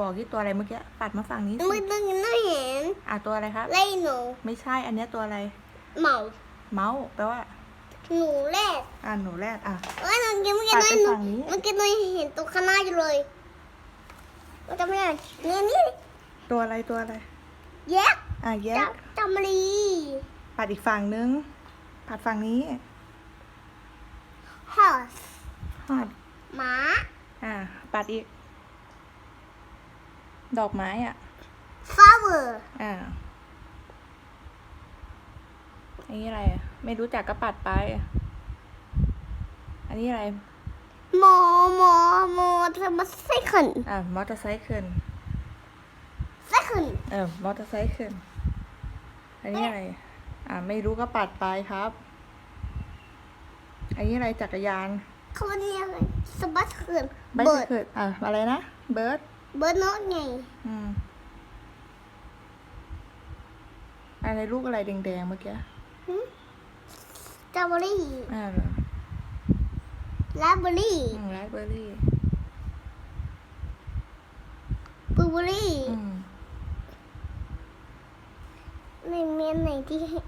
บอกที่ตัวอะไรเมื่อกี้ปัดมาฝั่งนี้มึสิงต้องไม่เห็นอะตัวอะไรครับ ไล่หนูไม่ใช่อันเนี้ยตัวอะไร เหมาเมาส์แปลว่า หนูแรกอะหนูแรดอะเอ้ยเมื่อกี้เมื่อกี้ปัดน้อยไปหนูฝั่งนี้ เมื่อกี้น้อยเห็นตัวข้างหน้าอยู่เลยมันจะไม่ได้นี่นี่ตัวอะไรตัวอะไร แยกอะแยจักบจำรีปัดอีกฝั่งนึง ปัดฝั่งนี้ horse ฮอดม้าอะปัดอีก ดอกไม้อะ flower อ่าอันนี้อะไรอะไม่รู้จักก็ปัดไป อันนี้อะไร มอมอมอจะมา second อะมอเตอร์ไซค์เคิล second เออมอเตอร์ไซค์เคิลอันนี้อะไร อ่าไม่รู้ก็ปัดไปครับ อันนี้อะไรจักรยานเขาเรียกอะไรสบัสเขื่อนไบเบิค์ร์ดเคิลอะอะไรนะ เบิร์ด เบิร์ดโนตไงอืมอะไรลูกอะไรแดงๆเมื่อกี้สตรอเบอรี่อ่าเหรอลาเบอรี่อืมไรเบอร์รี่บลูเบอรี่อืมในเมียนไหนที่ให้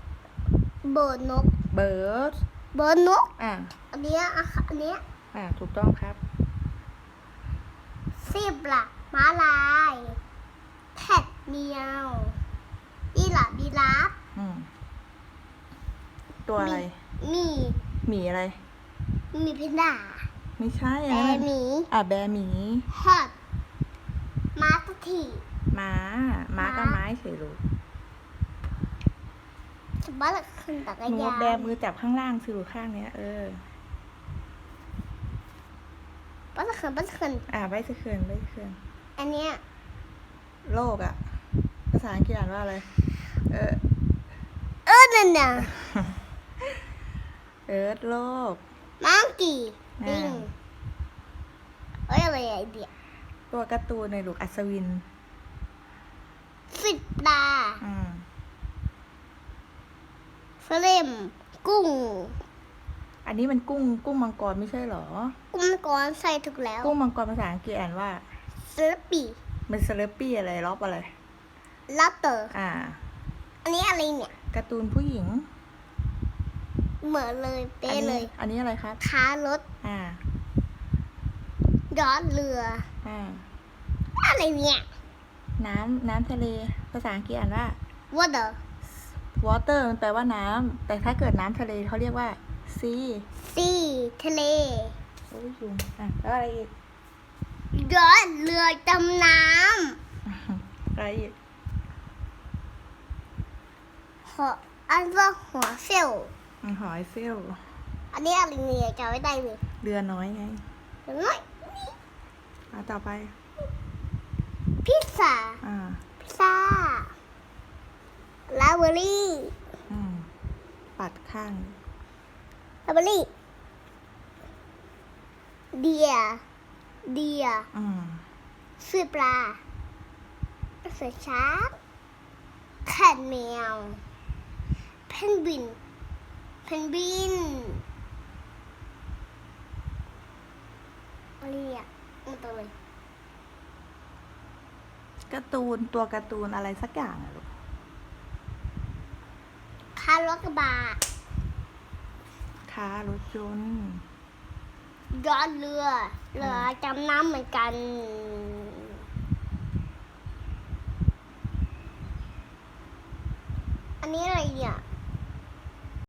เบิร์ดนก เบิร์ดเบิร์ดนก อะอันเนี้ยอะค่ะอันเนี้ยอ่าถูกต้องครับซีบล่ะ ม้าลายแพดเมียวอีหล่ะบีราฟอืมตัวอะไร มีหมีอะไร มีเพนด้าไม่ใช่แบอันนั้นหมีอะแบร์หมี ฮอตม้าตะทีม้า ม้าก็ไม้เฉยลูกสบัสขึ้นจักรหนูยานแบมือจับข้างล่างสิลูกข้างเนี้ย เออ บัสขึ้นบัสขึ้นอ่าไว้สะเคือนไว้สะเคือน อันเนี้ยโลกอะภาษาอังกฤษอ่านว่าอะไร เออ เออนั่นน่ะเอิร์ธโลก มังกี้อ่าลิงเอ้ยอะไรไอเดียตัวการ์ตูนในลูกอัศวินฟิดปลาอืมสเลมกุ้ง อันนี้มันกุ้งกุ้งมังกรไม่ใช่เหรอ กุ้งมังกรใส่ถูกแล้ว กุ้งมังกรภาษาอังกฤษอ่านว่า สลปปีมันสเลปปี้อะไรล็อบอะไรลัตเตอร์อ่า อันนี้อะไรเนี่ยการ์ตูนผู้หญิง เหมือนเลยอัเป๊ะนี้เลย อันนี้อะไรครับค้ารถอ่ายอดเรืออ่าอะไรเนี่ยน้ำน้ำทะเลภาษาอังกฤษอ่านว่า water water มันแปลว่าน้ำแต่ถ้าเกิดน้ำทะเลเขาเรียกว่า sea sea ทะเลโอ้ยยุงอะแล้วอะไรอีก ยอดเรือดำน้อะไรอีกำหออันว่าหัวเซลอืมหอยเฟลอันนี้อะไรเนี่ยจำไม่ได้เลยเรือน้อยไงเดี๋ยวหน่อยอะต่อไป พิซซ่าอ่าพิซซ่าลาเบอรี่อืมปัดข้างลาเบอรี่เดีย เดียอืมเสือปลาเสือช้างแขนแมว เพนกวิน เพนกวินอะไรอะมันตัวเลยการ์ตูนตัวการ์ตูนอะไรสักอย่างอะลูกคารถกระบะค้ารถยนต์ ยอดเรือ เรือจำน้ำเหมือนกัน